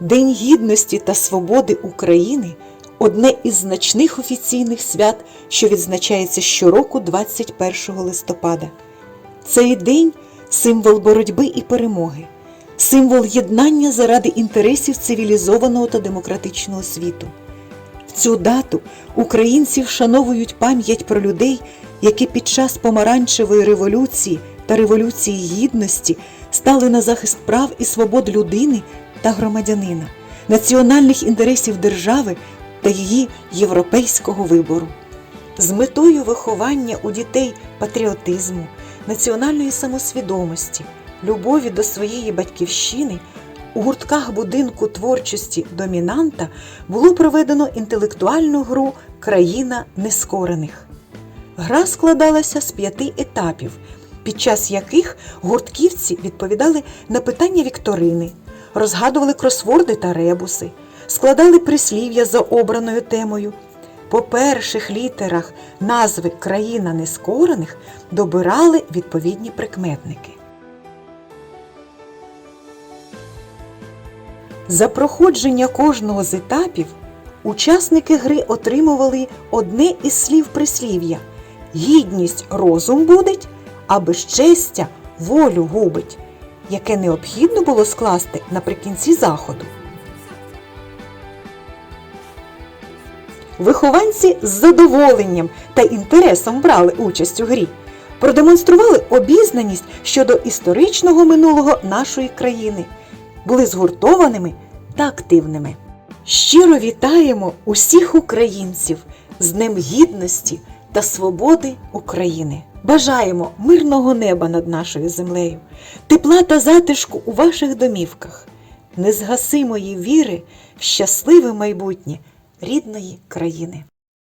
День гідності та свободи України одне із значних офіційних свят, що відзначається щороку 21 листопада. Цей день символ боротьби і перемоги, символ єднання заради інтересів цивілізованого та демократичного світу. В цю дату українці вшановують пам'ять про людей, які під час помаранчевої революції та революції гідності стали на захист прав і свобод людини та громадянина, національних інтересів держави та її європейського вибору. З метою виховання у дітей патріотизму, національної самосвідомості, любові до своєї батьківщини у гуртках будинку творчості домінанта було проведено інтелектуальну гру Країна нескорених. Гра складалася з п'яти етапів, під час яких гуртківці відповідали на питання вікторини, розгадували кросворди та ребуси, складали прислів'я за обраною темою. По перших літерах назви країна нескорених добирали відповідні прикметники. За проходження кожного з етапів учасники гри отримували одне із слів прислів'я гідність розум будить, а безчестя волю губить, яке необхідно було скласти наприкінці заходу. Вихованці з задоволенням та інтересом брали участь у грі, продемонстрували обізнаність щодо історичного минулого нашої країни, були згуртованими та активними. Щиро вітаємо усіх українців з Днем Гідності та свободи України. Бажаємо мирного неба над нашою землею, тепла та затишку у ваших домівках, незгасимої віри в щасливе майбутнє рідної країни.